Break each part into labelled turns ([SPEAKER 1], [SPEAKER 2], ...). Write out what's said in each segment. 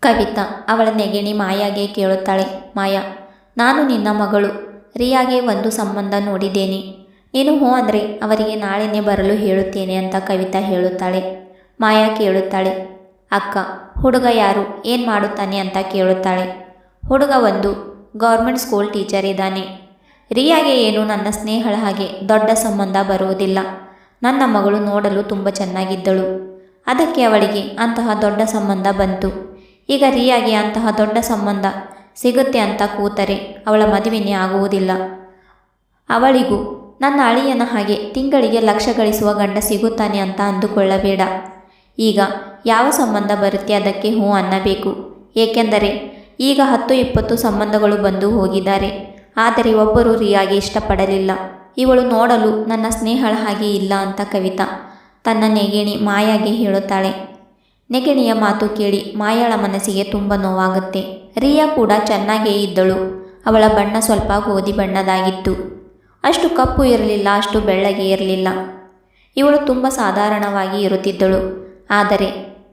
[SPEAKER 1] ಕವಿತಾ, ಅವಳ ನೆಗೆಣಿ ಮಾಯಾಗೆ ಕೇಳುತ್ತಾಳೆ, ಮಾಯಾ, ನಾನು ನಿನ್ನ ಮಗಳು, ರಿಯಾಗೆ ಒಂದು ಸಂಬಂಧ ನೋಡಿದ್ದೇನೆ. ನೀನು ಹೋ ಅಂದರೆ ಅವರಿಗೆ ನಾಳೆನೇ ಬರಲು ಹೇಳುತ್ತೇನೆ ಅಂತ ಕವಿತಾ ಹೇಳುತ್ತಾಳೆ. ಮಾಯಾ ಕೇಳುತ್ತಾಳೆ, ಅಕ್ಕ, ಹುಡುಗ ಯಾರು, ಏನು ಮಾಡುತ್ತಾನೆ ಅಂತ ಕೇಳುತ್ತಾಳೆ. ಹುಡುಗ ಒಂದು ಗೌರ್ಮೆಂಟ್ ಸ್ಕೂಲ್ ಟೀಚರ್ ಇದ್ದಾನೆ. ರಿಯಾಗೆ ಏನು ನನ್ನ ಸ್ನೇಹಳ ಹಾಗೆ ದೊಡ್ಡ ಸಂಬಂಧ ಬರುವುದಿಲ್ಲ. ನನ್ನ ಮಗಳು ನೋಡಲು ತುಂಬ ಚೆನ್ನಾಗಿದ್ದಳು. ಅದಕ್ಕೆ ಅವಳಿಗೆ ಅಂತಹ ದೊಡ್ಡ ಸಂಬಂಧ ಬಂತು. ಈಗ ರಿಯಾಗೆ ಅಂತಹ ದೊಡ್ಡ ಸಂಬಂಧ ಸಿಗುತ್ತೆ ಅಂತ ಕೂತರೆ ಅವಳ ಮದುವೆನೇ ಆಗುವುದಿಲ್ಲ. ಅವಳಿಗೂ ನನ್ನ ಅಳಿಯನ ಹಾಗೆ ತಿಂಗಳಿಗೆ ಲಕ್ಷ ಗಳಿಸುವ ಗಂಡ ಸಿಗುತ್ತಾನೆ ಅಂತ ಅಂದುಕೊಳ್ಳಬೇಡ. ಈಗ ಯಾವ ಸಂಬಂಧ ಬರುತ್ತೆ ಅದಕ್ಕೆ ಹ್ಞೂ ಅನ್ನಬೇಕು. ಏಕೆಂದರೆ ಈಗ ಹತ್ತು ಇಪ್ಪತ್ತು ಸಂಬಂಧಗಳು ಬಂದು ಹೋಗಿದ್ದಾರೆ. ಆದರೆ ಒಬ್ಬರು ರಿಯಾಗೆ ಇಷ್ಟಪಡಲಿಲ್ಲ. ಇವಳು ನೋಡಲು ನನ್ನ ಸ್ನೇಹಳ ಹಾಗೆ ಇಲ್ಲ ಅಂತ ಕವಿತಾ ತನ್ನ ನೆಗೆಣಿ ಮಾಯಾಗೆ ಹೇಳುತ್ತಾಳೆ. ನೆಗೆಣಿಯ ಮಾತು ಕೇಳಿ ಮಾಯಾಳ ಮನಸ್ಸಿಗೆ ತುಂಬ ನೋವಾಗುತ್ತೆ. ರಿಯಾ ಕೂಡ ಚೆನ್ನಾಗೇ ಇದ್ದಳು. ಅವಳ ಬಣ್ಣ ಸ್ವಲ್ಪ ಗೋಧಿ ಬಣ್ಣದಾಗಿತ್ತು. ಅಷ್ಟು ಕಪ್ಪು ಇರಲಿಲ್ಲ, ಅಷ್ಟು ಬೆಳ್ಳಗೆ ಇರಲಿಲ್ಲ. ಇವಳು ತುಂಬ ಸಾಧಾರಣವಾಗಿ ಇರುತ್ತಿದ್ದಳು. ಆದರೆ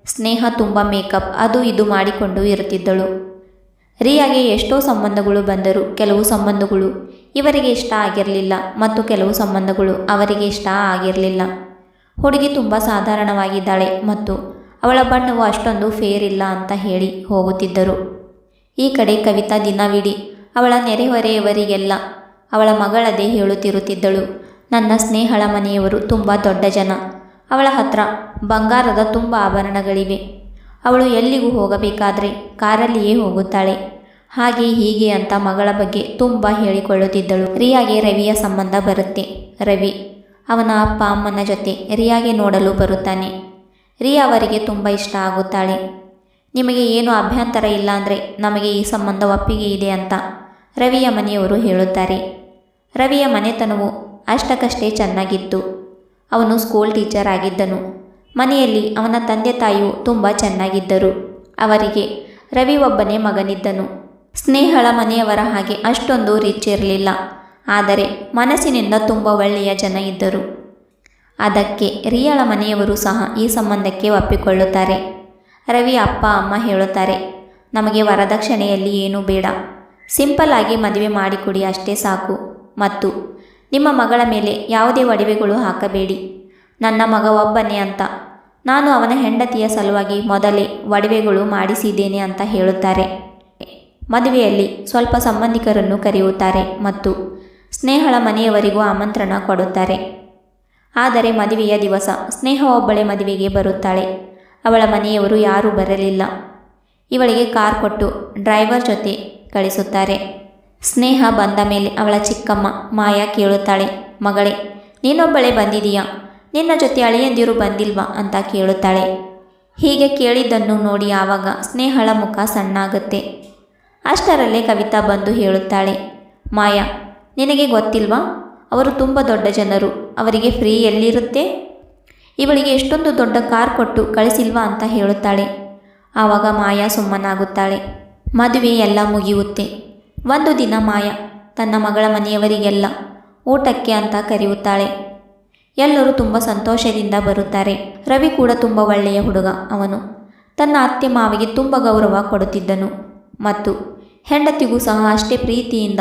[SPEAKER 1] ಸ್ನೇಹ ತುಂಬ ಮೇಕಪ್, ಅದು ಇದು ಮಾಡಿಕೊಂಡು ಇರುತ್ತಿದ್ದಳು. ರಿಯಾಗೆ ಎಷ್ಟೋ ಸಂಬಂಧಗಳು ಬಂದರು ಕೆಲವು ಸಂಬಂಧಗಳು ಇವರಿಗೆ ಇಷ್ಟ ಆಗಿರಲಿಲ್ಲ ಮತ್ತು ಕೆಲವು ಸಂಬಂಧಗಳು ಅವರಿಗೆ ಇಷ್ಟ ಆಗಿರಲಿಲ್ಲ. ಹುಡುಗಿ ತುಂಬ ಸಾಧಾರಣವಾಗಿದ್ದಾಳೆ ಮತ್ತು ಅವಳ ಬಣ್ಣವು ಅಷ್ಟೊಂದು ಫೇರ್ ಇಲ್ಲ ಅಂತ ಹೇಳಿ ಹೋಗುತ್ತಿದ್ದರು. ಈ ಕಡೆ ಕವಿತಾ ದಿನವಿಡೀ ಅವಳ ನೆರೆಹೊರೆಯವರಿಗೆಲ್ಲ ಅವಳ ಮಗಳದೇ ಹೇಳುತ್ತಿರುತ್ತಿದ್ದಳು. ನನ್ನ ಸ್ನೇಹಳ ಮನೆಯವರು ತುಂಬ ದೊಡ್ಡ ಜನ. ಅವಳ ಹತ್ರ ಬಂಗಾರದ ತುಂಬ ಆಭರಣಗಳಿವೆ. ಅವಳು ಎಲ್ಲಿಗೂ ಹೋಗಬೇಕಾದ್ರೆ ಕಾರಲ್ಲಿಯೇ ಹೋಗುತ್ತಾಳೆ. ಹಾಗೆ ಹೀಗೆ ಅಂತ ಮಗಳ ಬಗ್ಗೆ ತುಂಬ ಹೇಳಿಕೊಳ್ಳುತ್ತಿದ್ದಳು. ರಿಯಾಗೆ ರವಿಯ ಸಂಬಂಧ ಬರುತ್ತೆ. ರವಿ ಅವನ ಅಪ್ಪ ಅಮ್ಮನ ಜೊತೆ ರಿಯಾಗೆ ನೋಡಲು ಬರುತ್ತಾನೆ. ರಿಯಾ ಅವರಿಗೆ ತುಂಬ ಇಷ್ಟ ಆಗುತ್ತಾಳೆ. ನಿಮಗೆ ಏನು ಅಭ್ಯಂತರ ಇಲ್ಲ ಅಂದರೆ ನಮಗೆ ಈ ಸಂಬಂಧ ಒಪ್ಪಿಗೆ ಇದೆ ಅಂತ, ರವಿಯ ಮನೆಯವರು ಹೇಳುತ್ತಾರೆ. ರವಿಯ ಮನೆತನವು ಅಷ್ಟಕ್ಕಷ್ಟೇ ಚೆನ್ನಾಗಿತ್ತು. ಅವನು ಸ್ಕೂಲ್ ಟೀಚರ್ ಆಗಿದ್ದನು. ಮನೆಯಲ್ಲಿ ಅವನ ತಂದೆ ತಾಯಿಯು ತುಂಬ ಚೆನ್ನಾಗಿದ್ದರು. ಅವರಿಗೆ ರವಿ ಒಬ್ಬನೇ ಮಗನಿದ್ದನು. ಸ್ನೇಹಳ ಮನೆಯವರ ಹಾಗೆ ಅಷ್ಟೊಂದು ರಿಚ್ ಇರಲಿಲ್ಲ. ಆದರೆ ಮನಸ್ಸಿನಿಂದ ತುಂಬ ಒಳ್ಳೆಯ ಜನ ಇದ್ದರು. ಅದಕ್ಕೆ ರಿಯಾಳ ಮನೆಯವರು ಸಹ ಈ ಸಂಬಂಧಕ್ಕೆ ಒಪ್ಪಿಕೊಳ್ಳುತ್ತಾರೆ. ರವಿ ಅಪ್ಪ, ಅಮ್ಮ ಹೇಳುತ್ತಾರೆ, ನಮಗೆ ವರದಕ್ಷಿಣೆಯಲ್ಲಿ ಏನೂ ಬೇಡ. ಸಿಂಪಲ್ ಆಗಿ ಮದುವೆ ಮಾಡಿಕೊಡಿ ಅಷ್ಟೇ ಸಾಕು. ಮತ್ತು ನಿಮ್ಮ ಮಗಳ ಮೇಲೆ ಯಾವುದೇ ಒಡವೆಗಳು ಹಾಕಬೇಡಿ. ನನ್ನ ಮಗ ಒಬ್ಬನೇ ಅಂತ. ನಾನು ಅವನ ಹೆಂಡತಿಯ ಸಲುವಾಗಿ ಮೊದಲೇ ಒಡವೆಗಳು ಮಾಡಿಸಿದ್ದೇನೆ ಅಂತ ಹೇಳುತ್ತಾರೆ. ಮದುವೆಯಲ್ಲಿ ಸ್ವಲ್ಪ ಸಂಬಂಧಿಕರನ್ನು ಕರೆಯುತ್ತಾರೆ ಮತ್ತು ಸ್ನೇಹಳ ಮನೆಯವರಿಗೂ ಆಮಂತ್ರಣ ಕೊಡುತ್ತಾರೆ. ಆದರೆ ಮದುವೆಯ ದಿವಸ ಸ್ನೇಹ ಒಬ್ಬಳೆ ಮದುವೆಗೆ ಬರುತ್ತಾಳೆ. ಅವಳ ಮನೆಯವರು ಯಾರೂ ಬರಲಿಲ್ಲ. ಇವಳಿಗೆ ಕಾರ್ ಕೊಟ್ಟು ಡ್ರೈವರ್ ಜೊತೆ ಕಳಿಸುತ್ತಾರೆ. ಸ್ನೇಹ ಬಂದ ಮೇಲೆ ಅವಳ ಚಿಕ್ಕಮ್ಮ ಮಾಯಾ ಕೇಳುತ್ತಾಳೆ, ಮಗಳೇ, ನೀನೊಬ್ಬಳೆ ಬಂದಿದೀಯಾ? ನಿನ್ನ ಜೊತೆ ಅಳಿಯಂದಿರು ಬಂದಿಲ್ವಾ? ಅಂತ ಕೇಳುತ್ತಾಳೆ. ಹೀಗೆ ಕೇಳಿದ್ದನ್ನು ನೋಡಿ ಆವಾಗ ಸ್ನೇಹಳ ಮುಖ ಸಣ್ಣಾಗುತ್ತೆ. ಅಷ್ಟರಲ್ಲೇ ಕವಿತಾ ಬಂದು ಹೇಳುತ್ತಾಳೆ, ಮಾಯಾ, ನಿನಗೆ ಗೊತ್ತಿಲ್ವಾ? ಅವರು ತುಂಬ ದೊಡ್ಡ ಜನರು. ಅವರಿಗೆ ಫ್ರೀ ಎಲ್ಲಿರುತ್ತೆ? ಇವಳಿಗೆ ಎಷ್ಟೊಂದು ದೊಡ್ಡ ಕಾರ್ ಕೊಟ್ಟು ಕಳಿಸಿಲ್ವಾ ಅಂತ ಹೇಳುತ್ತಾಳೆ. ಆವಾಗ ಮಾಯಾ ಸುಮ್ಮನಾಗುತ್ತಾಳೆ. ಮದುವೆ ಎಲ್ಲ ಮುಗಿಯುತ್ತೆ. ಒಂದು ದಿನ ಮಾಯಾ ತನ್ನ ಮಗಳ ಮನೆಯವರಿಗೆಲ್ಲ ಊಟಕ್ಕೆ ಅಂತ ಕರೆಯುತ್ತಾಳೆ. ಎಲ್ಲರೂ ತುಂಬ ಸಂತೋಷದಿಂದ ಬರುತ್ತಾರೆ. ರವಿ ಕೂಡ ತುಂಬ ಒಳ್ಳೆಯ ಹುಡುಗ ಅವನು. ತನ್ನ ಅತ್ತೆ ಮಾವಿಗೆ ತುಂಬ ಗೌರವ ಕೊಡುತ್ತಿದ್ದನು. ಮತ್ತು ಹೆಂಡತಿಗೂ ಸಹ ಅಷ್ಟೇ ಪ್ರೀತಿಯಿಂದ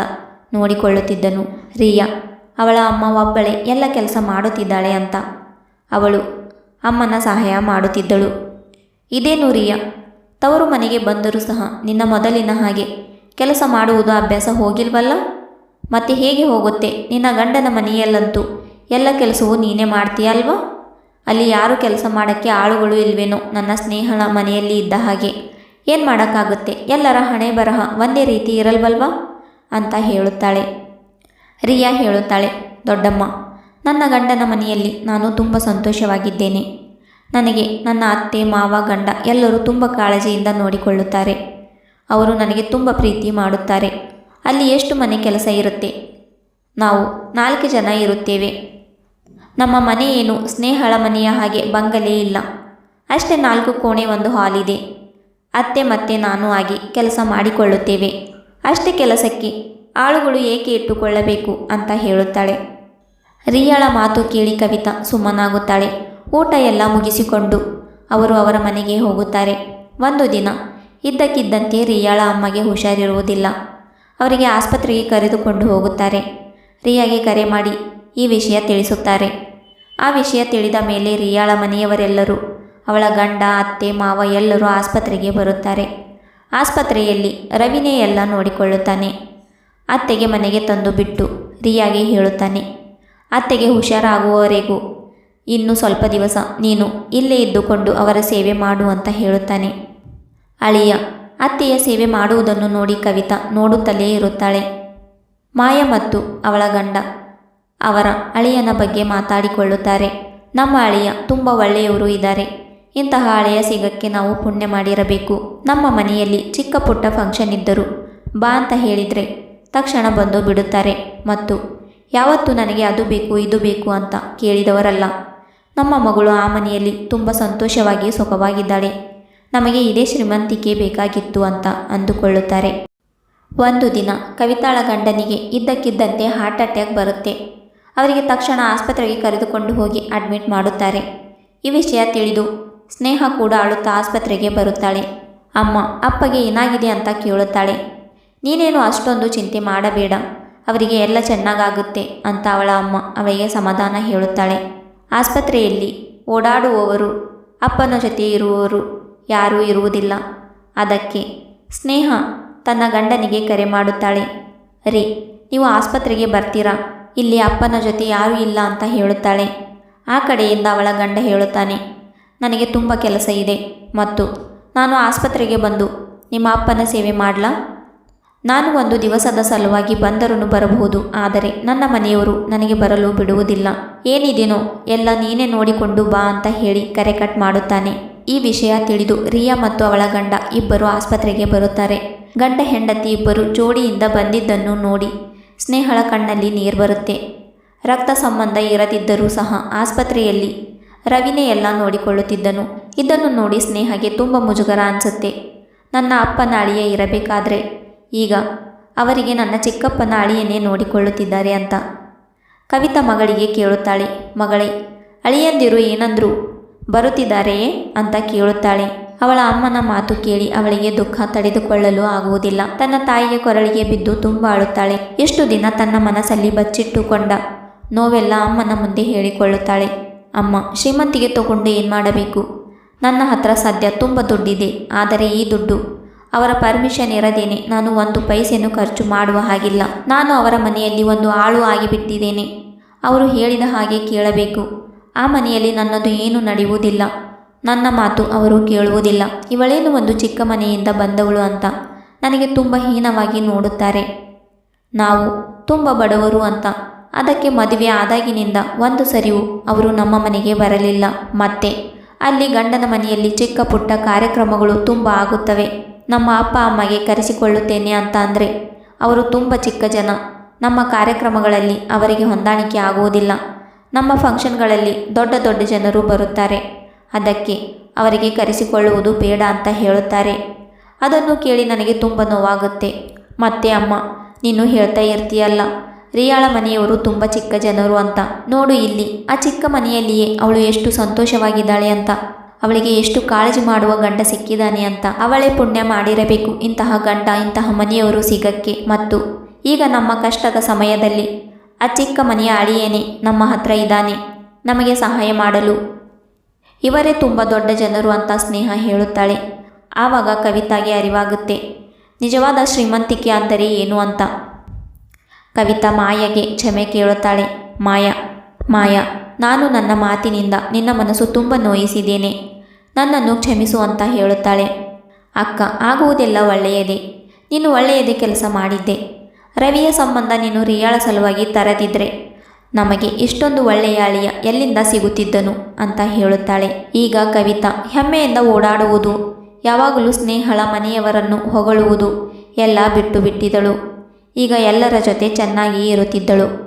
[SPEAKER 1] ನೋಡಿಕೊಳ್ಳುತ್ತಿದ್ದನು. ರಿಯಾ ಅವಳ ಅಮ್ಮ ಒಬ್ಬಳೇ, ಎಲ್ಲ ಕೆಲಸ ಮಾಡುತ್ತಿದ್ದಾಳೆ ಅಂತ. ಅವಳು ಅಮ್ಮನ ಸಹಾಯ ಮಾಡುತ್ತಿದ್ದಳು. ಇದೇನು ರಿಯಾ ತವರು ಮನೆಗೆ ಬಂದರೂ ಸಹ ನಿನ್ನ ಮೊದಲಿನ ಹಾಗೆ ಕೆಲಸ ಮಾಡುವುದು ಅಭ್ಯಾಸ ಹೋಗಿಲ್ವಲ್ಲ? ಮತ್ತೆ ಹೇಗೆ ಹೋಗುತ್ತೆ? ನಿನ್ನ ಗಂಡನ ಮನೆಯಲ್ಲಂತೂ ಎಲ್ಲ ಕೆಲಸವೂ ನೀನೇ ಮಾಡ್ತೀಯಲ್ವಾ? ಅಲ್ಲಿ ಯಾರು ಕೆಲಸ ಮಾಡೋಕ್ಕೆ ಆಳುಗಳು ಇಲ್ವೇನೋ ನನ್ನ ಸ್ನೇಹಳ ಮನೆಯಲ್ಲಿ ಇದ್ದ ಹಾಗೆ. ಏನು ಮಾಡೋಕ್ಕಾಗುತ್ತೆ? ಎಲ್ಲರ ಹಣೆ ಬರಹ ಒಂದೇ ರೀತಿ ಇರಲ್ವಲ್ವಾ? ಅಂತ ಹೇಳುತ್ತಾಳೆ. ರಿಯಾ ಹೇಳುತ್ತಾಳೆ, ದೊಡ್ಡಮ್ಮ, ನನ್ನ ಗಂಡನ ಮನೆಯಲ್ಲಿ ನಾನು ತುಂಬ ಸಂತೋಷವಾಗಿದ್ದೇನೆ. ನನಗೆ ನನ್ನ ಅತ್ತೆ, ಮಾವ, ಗಂಡ ಎಲ್ಲರೂ ತುಂಬ ಕಾಳಜಿಯಿಂದ ನೋಡಿಕೊಳ್ಳುತ್ತಾರೆ. ಅವರು ನನಗೆ ತುಂಬ ಪ್ರೀತಿ ಮಾಡುತ್ತಾರೆ. ಅಲ್ಲಿ ಎಷ್ಟು ಮನೆ ಕೆಲಸ ಇರುತ್ತೆ? ನಾವು ನಾಲ್ಕು ಜನ ಇರುತ್ತೇವೆ. ನಮ್ಮ ಮನೆ ಏನು ಸ್ನೇಹಳ ಮನೆಯ ಹಾಗೆ ಬಂಗಲೇ ಇಲ್ಲ. ಅಷ್ಟೇ ನಾಲ್ಕು ಕೋಣೆ ಒಂದು ಹಾಲ್ ಇದೆ. ಅತ್ತೆ ಮತ್ತೆ ನಾನು ಆಗಿ ಕೆಲಸ ಮಾಡಿಕೊಳ್ಳುತ್ತೇವೆ. ಅಷ್ಟೇ ಕೆಲಸಕ್ಕೆ ಆಳುಗಳು ಏಕೆ ಇಟ್ಟುಕೊಳ್ಳಬೇಕು ಅಂತ ಹೇಳುತ್ತಾಳೆ. ರಿಯಾಳ ಮಾತು ಕೇಳಿ ಕವಿತಾ ಸುಮ್ಮನಾಗುತ್ತಾಳೆ. ಊಟ ಎಲ್ಲ ಮುಗಿಸಿಕೊಂಡು ಅವರು ಅವರ ಮನೆಗೆ ಹೋಗುತ್ತಾರೆ. ಒಂದು ದಿನ ಇದ್ದಕ್ಕಿದ್ದಂತೆ ರಿಯಾಳ ಅಮ್ಮಗೆ ಹುಷಾರಿರುವುದಿಲ್ಲ. ಅವರಿಗೆ ಆಸ್ಪತ್ರೆಗೆ ಕರೆದುಕೊಂಡು ಹೋಗುತ್ತಾರೆ. ರಿಯಾಗೆ ಕರೆ ಮಾಡಿ ಈ ವಿಷಯ ತಿಳಿಸುತ್ತಾರೆ. ಆ ವಿಷಯ ತಿಳಿದ ಮೇಲೆ ರಿಯಾಳ ಮನೆಯವರೆಲ್ಲರೂ ಅವಳ ಗಂಡ, ಅತ್ತೆ, ಮಾವ ಎಲ್ಲರೂ ಆಸ್ಪತ್ರೆಗೆ ಬರುತ್ತಾರೆ. ಆಸ್ಪತ್ರೆಯಲ್ಲಿ ರವಿನೇ ಎಲ್ಲ ನೋಡಿಕೊಳ್ಳುತ್ತಾನೆ. ಅತ್ತೆಗೆ ಮನೆಗೆ ತಂದು ಬಿಟ್ಟು ರಿಯಾಗೆ ಹೇಳುತ್ತಾನೆ. ಅತ್ತೆಗೆ ಹುಷಾರಾಗುವವರೆಗೂ ಇನ್ನು ಸ್ವಲ್ಪ ದಿವಸ ನೀನು ಇಲ್ಲೇ ಇದ್ದುಕೊಂಡು ಅವರ ಸೇವೆ ಮಾಡು ಅಂತ ಹೇಳುತ್ತಾನೆ. ಅಳಿಯ, ಅತ್ತೆಯ ಸೇವೆ ಮಾಡುವುದನ್ನು ನೋಡಿ ಕವಿತಾ ನೋಡುತ್ತಲೇ ಇರುತ್ತಾಳೆ. ಮಾಯ ಮತ್ತು ಅವಳ ಗಂಡ ಅವರ ಅಳಿಯನ ಬಗ್ಗೆ ಮಾತಾಡಿಕೊಳ್ಳುತ್ತಾರೆ. ನಮ್ಮ ಅಳಿಯ ತುಂಬ ಒಳ್ಳೆಯವರು ಇದ್ದಾರೆ. ಇಂತಹ ಅಳೆಯ ಸಿಗಕ್ಕೆ ನಾವು ಪುಣ್ಯ ಮಾಡಿರಬೇಕು. ನಮ್ಮ ಮನೆಯಲ್ಲಿ ಚಿಕ್ಕ ಪುಟ್ಟ ಫಂಕ್ಷನ್ ಇದ್ದರು ಬಾ ಅಂತ ಹೇಳಿದರೆ ತಕ್ಷಣ ಬಂದು ಬಿಡುತ್ತಾರೆ. ಮತ್ತು ಯಾವತ್ತು ನನಗೆ ಅದು ಬೇಕು, ಇದು ಬೇಕು ಅಂತ ಕೇಳಿದವರಲ್ಲ. ನಮ್ಮ ಮಗಳು ಆ ಮನೆಯಲ್ಲಿ ತುಂಬ ಸಂತೋಷವಾಗಿ ಸುಖವಾಗಿದ್ದಾಳೆ. ನಮಗೆ ಇದೇ ಶ್ರೀಮಂತಿಕೆ ಬೇಕಾಗಿತ್ತು ಅಂತ ಅಂದುಕೊಳ್ಳುತ್ತಾರೆ. ಒಂದು ದಿನ ಕವಿತಾಳ ಗಂಡನಿಗೆ ಇದ್ದಕ್ಕಿದ್ದಂತೆ ಹಾರ್ಟ್ ಅಟ್ಯಾಕ್ ಬರುತ್ತೆ. ಅವರಿಗೆ ತಕ್ಷಣ ಆಸ್ಪತ್ರೆಗೆ ಕರೆದುಕೊಂಡು ಹೋಗಿ ಅಡ್ಮಿಟ್ ಮಾಡುತ್ತಾರೆ. ಈ ವಿಷಯ ತಿಳಿದು ಸ್ನೇಹ ಕೂಡ ಅಳುತ್ತಾ ಆಸ್ಪತ್ರೆಗೆ ಬರುತ್ತಾಳೆ. ಅಮ್ಮ, ಅಪ್ಪಗೆ ಏನಾಗಿದೆ ಅಂತ ಕೇಳುತ್ತಾಳೆ. ನೀನೇನು ಅಷ್ಟೊಂದು ಚಿಂತೆ ಮಾಡಬೇಡ. ಅವರಿಗೆ ಎಲ್ಲ ಚೆನ್ನಾಗಾಗುತ್ತೆ ಅಂತ ಅವಳ ಅಮ್ಮ ಅವಳಿಗೆ ಸಮಾಧಾನ ಹೇಳುತ್ತಾಳೆ. ಆಸ್ಪತ್ರೆಯಲ್ಲಿ ಓಡಾಡುವವರು, ಅಪ್ಪನ ಜೊತೆ ಇರುವವರು ಯಾರೂ ಇರುವುದಿಲ್ಲ. ಅದಕ್ಕೆ ಸ್ನೇಹ ತನ್ನ ಗಂಡನಿಗೆ ಕರೆ ಮಾಡುತ್ತಾಳೆ. ರೇ, ನೀವು ಆಸ್ಪತ್ರೆಗೆ ಬರ್ತೀರಾ? ಇಲ್ಲಿ ಅಪ್ಪನ ಜೊತೆ ಯಾರೂ ಇಲ್ಲ ಅಂತ ಹೇಳುತ್ತಾಳೆ. ಆ ಕಡೆಯಿಂದ ಅವಳ ಗಂಡ ಹೇಳುತ್ತಾನೆ, ನನಗೆ ತುಂಬ ಕೆಲಸ ಇದೆ. ಮತ್ತು ನಾನು ಆಸ್ಪತ್ರೆಗೆ ಬಂದು ನಿಮ್ಮ ಅಪ್ಪನ ಸೇವೆ ಮಾಡಲಾ? ನಾನು ಒಂದು ದಿವಸದ ಸಲುವಾಗಿ ಬಂದರೂ ಬರಬಹುದು, ಆದರೆ ನನ್ನ ಮನೆಯವರು ನನಗೆ ಬರಲು ಬಿಡುವುದಿಲ್ಲ. ಏನಿದೇನೋ, ಎಲ್ಲ ನೀನೇ ನೋಡಿಕೊಂಡು ಬಾ ಅಂತ ಹೇಳಿ ಕರೆ ಕಟ್ ಮಾಡುತ್ತಾನೆ. ಈ ವಿಷಯ ತಿಳಿದು ರಿಯಾ ಮತ್ತು ಅವಳ ಗಂಡ ಇಬ್ಬರು ಆಸ್ಪತ್ರೆಗೆ ಬರುತ್ತಾರೆ. ಗಂಡ ಹೆಂಡತಿ ಇಬ್ಬರು ಜೋಡಿಯಿಂದ ಬಂದಿದ್ದನ್ನು ನೋಡಿ ಸ್ನೇಹಳ ಕಣ್ಣಲ್ಲಿ ನೀರು ಬರುತ್ತೆ. ರಕ್ತ ಸಂಬಂಧ ಇರದಿದ್ದರೂ ಸಹ ಆಸ್ಪತ್ರೆಯಲ್ಲಿ ರವಿನೇ ಎಲ್ಲ ನೋಡಿಕೊಳ್ಳುತ್ತಿದ್ದನು. ಇದನ್ನು ನೋಡಿ ಸ್ನೇಹಗೆ ತುಂಬ ಮುಜುಗರ ಅನಿಸುತ್ತೆ. ನನ್ನ ಅಪ್ಪನ ಅಳಿಯ ಇರಬೇಕಾದ್ರೆ ಈಗ, ಅವರಿಗೆ ನನ್ನ ಚಿಕ್ಕಪ್ಪನ ಅಳಿಯನೇ ನೋಡಿಕೊಳ್ಳುತ್ತಿದ್ದಾರೆ ಅಂತ. ಕವಿತಾ ಮಗಳಿಗೆ ಕೇಳುತ್ತಾಳೆ, ಮಗಳೇ, ಅಳಿಯಂದಿರು ಏನಂದ್ರು ಬರುತ್ತಿದ್ದಾರೆಯೇ ಅಂತ ಕೇಳುತ್ತಾಳೆ. ಅವಳ ಅಮ್ಮನ ಮಾತು ಕೇಳಿ ಅವಳಿಗೆ ದುಃಖ ತಡೆದುಕೊಳ್ಳಲು ಆಗುವುದಿಲ್ಲ. ತನ್ನ ತಾಯಿಯ ಕೊರಳಿಗೆ ಬಿದ್ದು ತುಂಬ ಅಳುತ್ತಾಳೆ ಎಷ್ಟು ದಿನ ತನ್ನ ಮನಸ್ಸಲ್ಲಿ ಬಚ್ಚಿಟ್ಟುಕೊಂಡ ನೋವೆಲ್ಲ ಅಮ್ಮನ ಮುಂದೆ ಹೇಳಿಕೊಳ್ಳುತ್ತಾಳೆ. ಅಮ್ಮ, ಶ್ರೀಮಂತಿಗೆ ತಗೊಂಡು ಏನು ಮಾಡಬೇಕು? ನನ್ನ ಹತ್ರ ಸದ್ಯ ತುಂಬ ದುಡ್ಡಿದೆ, ಆದರೆ ಈ ದುಡ್ಡು ಅವರ ಪರ್ಮಿಷನ್ ಇರದೇನೆ. ನಾನು ಒಂದು ಪೈಸೆಯನ್ನು ಖರ್ಚು ಮಾಡುವ ಹಾಗಿಲ್ಲ. ನಾನು ಅವರ ಮನೆಯಲ್ಲಿ ಒಂದು ಆಳು ಆಗಿಬಿಟ್ಟಿದ್ದೇನೆ. ಅವರು ಹೇಳಿದ ಹಾಗೆ ಕೇಳಬೇಕು. ಆ ಮನೆಯಲ್ಲಿ ನನ್ನದು ಏನೂ ನಡೆಯುವುದಿಲ್ಲ. ನನ್ನ ಮಾತು ಅವರು ಕೇಳುವುದಿಲ್ಲ. ಇವಳೇನು ಒಂದು ಚಿಕ್ಕ ಮನೆಯಿಂದ ಬಂದವಳು ಅಂತ ನನಗೆ ತುಂಬ ಹೀನವಾಗಿ ನೋಡುತ್ತಾರೆ. ನಾವು ತುಂಬ ಬಡವರು ಅಂತ. ಅದಕ್ಕೆ ಮದುವೆ ಆದಾಗಿನಿಂದ ಒಂದು ಸರಿಯೂ ಅವರು ನಮ್ಮ ಮನೆಗೆ ಬರಲಿಲ್ಲ. ಮತ್ತೆ ಅಲ್ಲಿ ಗಂಡನ ಮನೆಯಲ್ಲಿ ಚಿಕ್ಕ ಪುಟ್ಟ ಕಾರ್ಯಕ್ರಮಗಳು ತುಂಬ ಆಗುತ್ತವೆ. ನಮ್ಮ ಅಪ್ಪ ಅಮ್ಮಗೆ ಕರೆಸಿಕೊಳ್ಳುತ್ತೇನೆ ಅಂತ ಅಂದರೆ, ಅವರು ತುಂಬ ಚಿಕ್ಕ ಜನ. ನಮ್ಮ ಕಾರ್ಯಕ್ರಮಗಳಲ್ಲಿ ಅವರಿಗೆ ಹೊಂದಾಣಿಕೆ ಆಗುವುದಿಲ್ಲ. ನಮ್ಮ ಫಂಕ್ಷನ್ಗಳಲ್ಲಿ ದೊಡ್ಡ ದೊಡ್ಡ ಜನರು ಬರುತ್ತಾರೆ. ಅದಕ್ಕೆ ಅವರಿಗೆ ಕರೆಸಿಕೊಳ್ಳುವುದು ಬೇಡ ಅಂತ ಹೇಳುತ್ತಾರೆ. ಅದನ್ನು ಕೇಳಿ ನನಗೆ ತುಂಬ ನೋವಾಗುತ್ತೆ. ಮತ್ತೆ ಅಮ್ಮ, ನೀನು ಹೇಳ್ತಾ ಇರ್ತೀಯಲ್ಲ, ರಿಯಾಳ ಮನೆಯವರು ತುಂಬ ಚಿಕ್ಕ ಜನರು ಅಂತ. ನೋಡು ಇಲ್ಲಿ, ಆ ಚಿಕ್ಕ ಮನೆಯಲ್ಲಿಯೇ ಅವಳು ಎಷ್ಟು ಸಂತೋಷವಾಗಿದ್ದಾಳೆ ಅಂತ. ಅವಳಿಗೆ ಎಷ್ಟು ಕಾಳಜಿ ಮಾಡುವ ಗಂಡ ಸಿಕ್ಕಿದ್ದಾನೆ ಅಂತ ಅವಳೇ ಪುಣ್ಯ ಮಾಡಿರಬೇಕು. ಇಂತಹ ಗಂಡ, ಇಂತಹ ಮನೆಯವರು ಸಿಗಕ್ಕೆ ಮತ್ತು ಈಗ ನಮ್ಮ ಕಷ್ಟದ ಸಮಯದಲ್ಲಿ ಆ ಚಿಕ್ಕ ಮನೆಯ ಅಳಿಯೇನೆ ನಮ್ಮ ಹತ್ರ ಇದ್ದಾನೆ, ನಮಗೆ ಸಹಾಯ ಮಾಡಲು. ಇವರೇ ತುಂಬ ದೊಡ್ಡ ಜನರು ಅಂತ ಸ್ನೇಹ ಹೇಳುತ್ತಾಳೆ. ಆವಾಗ ಕವಿತಾಗೆ ಅರಿವಾಗುತ್ತೆ. ನಿಜವಾದ ಶ್ರೀಮಂತಿಕೆ ಅಂದರೆ ಏನು ಅಂತ? ಕವಿತಾ ಮಾಯಗೆ ಕ್ಷಮೆ ಕೇಳುತ್ತಾಳೆ. ಮಾಯ ಮಾಯ, ನಾನು ನನ್ನ ಮಾತಿನಿಂದ ನಿನ್ನ ಮನಸ್ಸು ತುಂಬ ನೋಯಿಸಿದ್ದೇನೆ. ನನ್ನನ್ನು ಕ್ಷಮಿಸು ಅಂತ ಹೇಳುತ್ತಾಳೆ. ಅಕ್ಕ, ಆಗುವುದೆಲ್ಲ ಒಳ್ಳೆಯದೇ. ನೀನು ಒಳ್ಳೆಯದೇ ಕೆಲಸ ಮಾಡಿದ್ದೆ. ರವಿಯ ಸಂಬಂಧ ನೀನು ರಿಯಾಳ ಸಲುವಾಗಿ ತರದಿದ್ರೆ ನಮಗೆ ಇಷ್ಟೊಂದು ಒಳ್ಳೆಯ ಅಳಿಯ ಎಲ್ಲಿಂದ ಸಿಗುತ್ತಿದ್ದನು ಅಂತ ಹೇಳುತ್ತಾಳೆ. ಈಗ ಕವಿತಾ, ಹೆಮ್ಮೆಯಿಂದ ಓಡಾಡುವುದು, ಯಾವಾಗಲೂ ಸ್ನೇಹಳ ಮನೆಯವರನ್ನು ಹೊಗಳುವುದು, ಎಲ್ಲ ಬಿಟ್ಟು ಬಿಟ್ಟಿದಳು. ಈಗ ಎಲ್ಲರ ಜೊತೆ ಚೆನ್ನಾಗಿ ಇರುತ್ತಿದ್ದಳು.